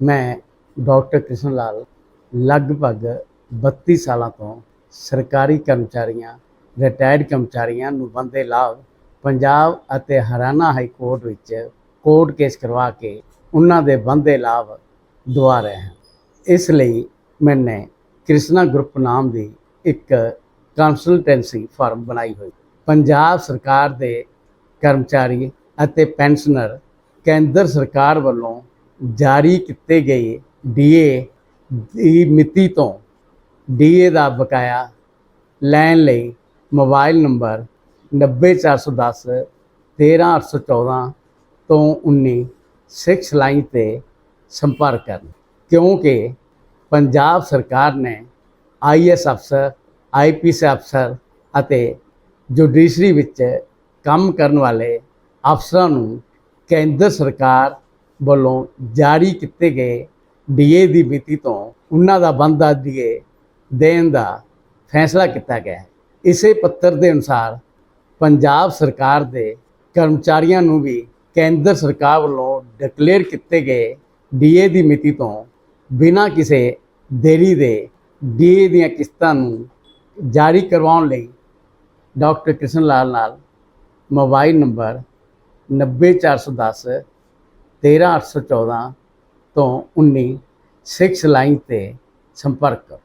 ਮੈਂ ਡਾਕਟਰ ਕ੍ਰਿਸ਼ਨ ਲਾਲ ਲਗਭਗ 32 ਸਾਲਾਂ ਤੋਂ ਸਰਕਾਰੀ ਕਰਮਚਾਰੀਆਂ ਰਿਟਾਇਰਡ ਕਰਮਚਾਰੀਆਂ ਨੂੰ ਬੰਦੇ ਲਾਭ ਪੰਜਾਬ ਅਤੇ ਹਰਿਆਣਾ ਹਾਈ ਕੋਰਟ ਵਿੱਚ ਕੋਰਟ ਕੇਸ ਕਰਵਾ ਕੇ ਉਹਨਾਂ ਦੇ ਬੰਦੇ ਲਾਭ ਦਵਾ ਰਹੇ ਹਾਂ। ਇਸ ਲਈ ਮੈਨੇ ਕ੍ਰਿਸ਼ਨਾ ਗਰੁੱਪ ਨਾਮ ਦੀ ਇੱਕ ਕੰਸਲਟੈਂਸੀ ਫਰਮ ਬਣਾਈ ਹੋਈ। ਪੰਜਾਬ ਸਰਕਾਰ ਦੇ ਕਰਮਚਾਰੀ ਅਤੇ ਪੈਨਸ਼ਨਰ ਕੇਂਦਰ ਸਰਕਾਰ ਵੱਲੋਂ ਜਾਰੀ ਕੀਤੇ ਗਏ ਡੀਏ ਦੀ ਮਿਤੀ ਤੋਂ ਡੀਏ ਦਾ ਬਕਾਇਆ ਲੈਣ ਲਈ ਮੋਬਾਈਲ ਨੰਬਰ 90410 13814 ਤੋਂ 19 ਸਿਕਸ ਲਾਈਨ ਤੇ ਸੰਪਰਕ ਕਰਨ, ਕਿਉਂਕਿ ਪੰਜਾਬ ਸਰਕਾਰ ਨੇ ਆਈਐਸ ਅਫਸਰ ਆਈਪੀਐਸ ਅਫਸਰ ਅਤੇ ਜੁਡੀਸ਼ਰੀ ਵਿੱਚ ਕੰਮ ਕਰਨ ਵਾਲੇ ਅਫਸਰਾਂ ਨੂੰ ਕੇਂਦਰ ਸਰਕਾਰ ਵੱਲੋਂ ਜਾਰੀ ਕੀਤੇ ਗਏ ਡੀਏ ਦੀ ਮਿਤੀ ਤੋਂ ਉਹਨਾਂ ਦਾ ਬੰਦਾ ਡੀਏ ਦੇਣ ਦਾ ਫੈਸਲਾ ਕੀਤਾ ਗਿਆ ਹੈ। ਇਸੇ ਪੱਤਰ ਦੇ ਅਨੁਸਾਰ ਪੰਜਾਬ ਸਰਕਾਰ ਦੇ ਕਰਮਚਾਰੀਆਂ ਨੂੰ ਵੀ ਕੇਂਦਰ ਸਰਕਾਰ ਵੱਲੋਂ ਡਿਕਲੇਅਰ ਕੀਤੇ ਗਏ ਡੀਏ ਦੀ ਮਿਤੀ ਤੋਂ ਬਿਨਾਂ ਕਿਸੇ ਦੇਰੀ ਦੇ ਡੀਏ ਦੀਆਂ ਕਿਸ਼ਤਾਂ ਨੂੰ ਜਾਰੀ ਕਰਵਾਉਣ ਲਈ ਡਾਕਟਰ ਕ੍ਰਿਸ਼ਨ ਲਾਲ ਨਾਲ ਮੋਬਾਈਲ ਨੰਬਰ 90410 13814 ਤੋਂ 19 ਸਿਕਸ ਲਾਈਨ ਤੇ ਸੰਪਰਕ ਕਰੋ।